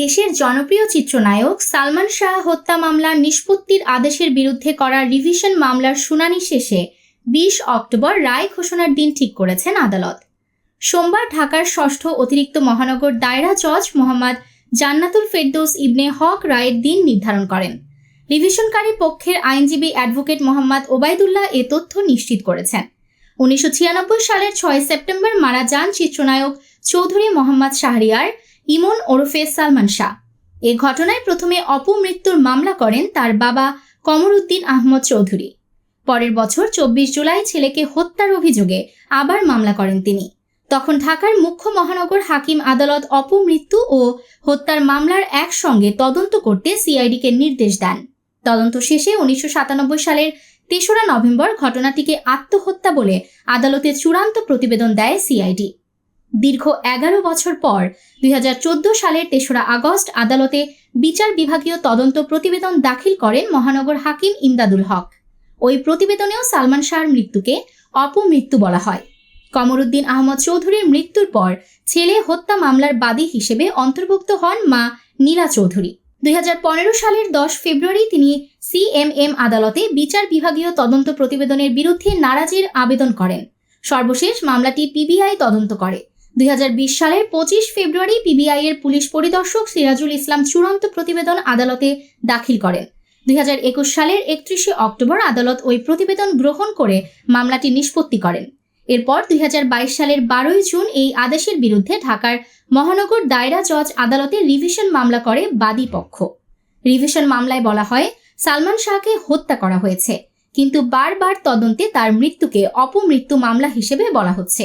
দেশের জনপ্রিয় চিত্রনায়ক সালমান শাহ হত্যা মামলার নিষ্পত্তির আদেশের বিরুদ্ধে করা রিভিশন মামলার শুনানি শেষে বিশ অক্টোবর রায় ঘোষণার দিন ঠিক করেছেন আদালত। সোমবার ঢাকার ষষ্ঠ অতিরিক্ত মহানগর দায়রা জজ মোহাম্মদ জান্নাতুল ফেরদৌস ইবনে হক রায়ের দিন নির্ধারণ করেন। রিভিশনকারী পক্ষের আইনজীবী অ্যাডভোকেট মোহাম্মদ ওবায়দুল্লাহ এ তথ্য নিশ্চিত করেছেন। উনিশশো ছিয়ানব্বই সালের ছয় সেপ্টেম্বর মারা যান চিত্রনায়ক চৌধুরী মোহাম্মদ শাহরিয়ার। ইমন ওরফে সালমান শাহ। এ ঘটনায় প্রথমে অপমৃত্যুর মামলা করেন তার বাবা কমরুদ্দিন আহমদ চৌধুরী। পরের বছর চব্বিশ জুলাই ছেলেকে হত্যার অভিযোগে আবার মামলা করেন তিনি। তখন ঢাকার মুখ্য মহানগর হাকিম আদালত অপমৃত্যু ও হত্যার মামলার একসঙ্গে তদন্ত করতে সিআইডিকে নির্দেশ দেন। তদন্ত শেষে উনিশশো সাতানব্বই সালের তেসরা নভেম্বর ঘটনাটিকে আত্মহত্যা বলে আদালতে চূড়ান্ত প্রতিবেদন দেয় সিআইডি। দীর্ঘ এগারো বছর পর দুই হাজার চোদ্দ সালের তেসরা আগস্ট আদালতে বিচার বিভাগীয় তদন্ত প্রতিবেদন দাখিল করেন মহানগর হাকিম ইমদাদুল হক। ওই প্রতিবেদনেও সালমান শাহর মৃত্যুকে অপমৃত্যু বলা হয়। কমরুদ্দিন আহমদ চৌধুরীর মৃত্যুর পর ছেলে হত্যা মামলার বাদী হিসেবে অন্তর্ভুক্ত হন মা নীলা চৌধুরী। দুই হাজার পনেরো সালের দশ ফেব্রুয়ারি তিনি সিএমএম আদালতে বিচার বিভাগীয় তদন্ত প্রতিবেদনের বিরুদ্ধে নারাজির আবেদন করেন। সর্বশেষ মামলাটি পিবিআই তদন্ত করে। দুই হাজার বিশ সালের পঁচিশ ফেব্রুয়ারি পিবিআই এর পুলিশ পরিদর্শক সিরাজুল ইসলাম চূড়ান্ত প্রতিবেদন আদালতে দাখিল করেন। দুই হাজার একুশ সালের একত্রিশে অক্টোবর আদালত ওই প্রতিবেদন গ্রহণ করে মামলাটি নিষ্পত্তি করেন। এরপর দুই হাজার বাইশ সালের বারোই জুন এই আদেশের বিরুদ্ধে ঢাকার মহানগর দায়রা জজ আদালতে রিভিশন মামলা করে বাদী পক্ষ। রিভিশন মামলায় বলা হয়, সালমান শাহকে হত্যা করা হয়েছে, কিন্তু বারবার তদন্তে তার মৃত্যুকে অপমৃত্যু মামলা হিসেবে বলা হচ্ছে।